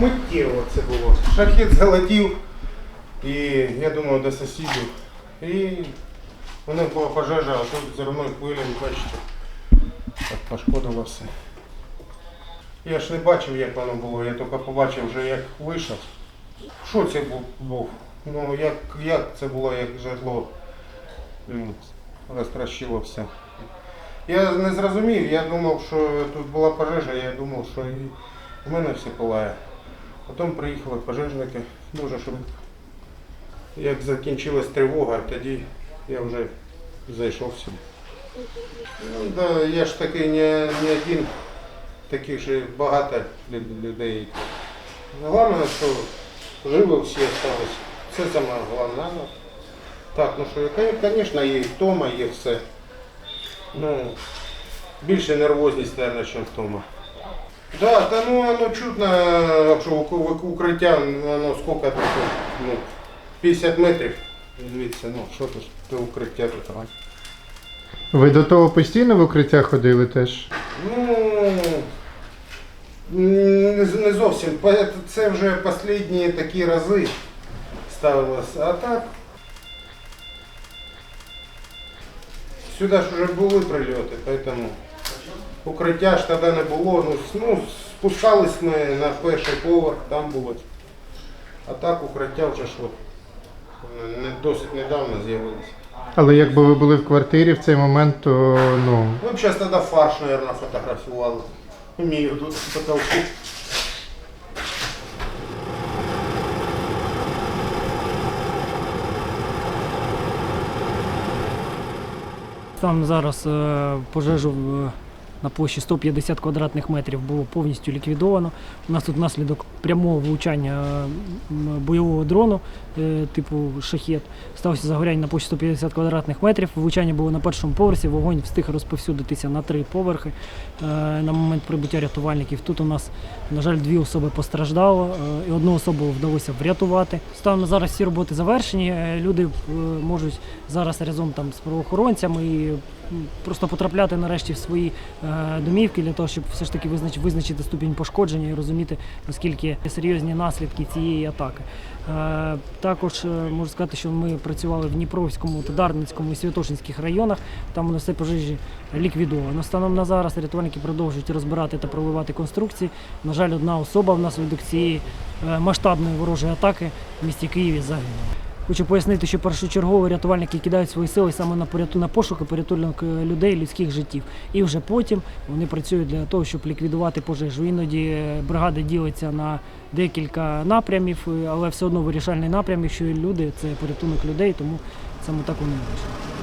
миттєво це було. Шахет залетів, і я думав до сусідів. І у них була пожежа, а тут зерною хвилею, бачите, так пошкодило все. Я ж не бачив, як воно було, я тільки побачив вже, як вийшов. Що це був? Ну, як, як це було, як житло м, розтрощило все. Я не зрозумів, я думав, що тут була пожежа, я думав, що і в мене все палає. Потім приїхали пожежники, дуже швидко. Як закінчилась тривога, тоді я вже зайшов сюди. Ну, да, я ж такий не, не один, таких же багато лю- людей. Головне, що живі всі залишилися. Це саме головне. Так, ну що, звісно, є втома, є все. Ну, більше нервозність, мабуть, ніж втома. Да, та ну воно чутно, що у- у- укриття, воно скільки тут, ну, 50 метрів. Дивіться, ну що тут, це укриття тут. а? Ви до того постійно в укриття ходили теж? Ну, не, з- не зовсім. Це вже останні такі рази ставилось. А так. Сюди ж вже були прильоти, тому укриття ж тоді не було. Ну, ну, спускались ми на перший поверх, там було. А так укриття вже ж от, не, досить недавно з'явилося. Але якби ви були в квартирі в цей момент, то ну. Ви б зараз тоді фарш, мабуть, фотографували. Вмію тут потолку. Там зараз е, пожежу на площі 150 квадратних метрів було повністю ліквідовано. У нас тут внаслідок прямого влучання е, бойового дрону е, типу шахет сталося загоряння на площі 150 квадратних метрів. Влучання було на першому поверсі, вогонь встиг розповсюдитися на три поверхи е, на момент прибуття рятувальників. Тут у нас, на жаль, дві особи постраждало, і одну особу вдалося врятувати. Станом зараз всі роботи завершені. Люди можуть зараз разом там з правоохоронцями і просто потрапляти нарешті в свої домівки для того, щоб все ж таки визнач, визначити ступінь пошкодження і розуміти, наскільки серйозні наслідки цієї атаки. Е, також е, можу сказати, що ми працювали в Дніпровському, Дарницькому і Святошинських районах. Там у нас все пожежі ліквідовано. Станом на зараз рятувальники продовжують розбирати та проливати конструкції. На жаль, одна особа внаслідок цієї е, масштабної ворожої атаки в місті Києві загинула. Хочу пояснити, що першочергово рятувальники кидають свої сили саме на порятунок на пошук порятунок е, людей, людських життів. І вже потім вони працюють для того, щоб ліквідувати пожежу. Іноді бригада ділиться на декілька напрямів, е, але все одно вирішальний напрям, якщо люди це порятунок людей, тому саме так вони вирішують.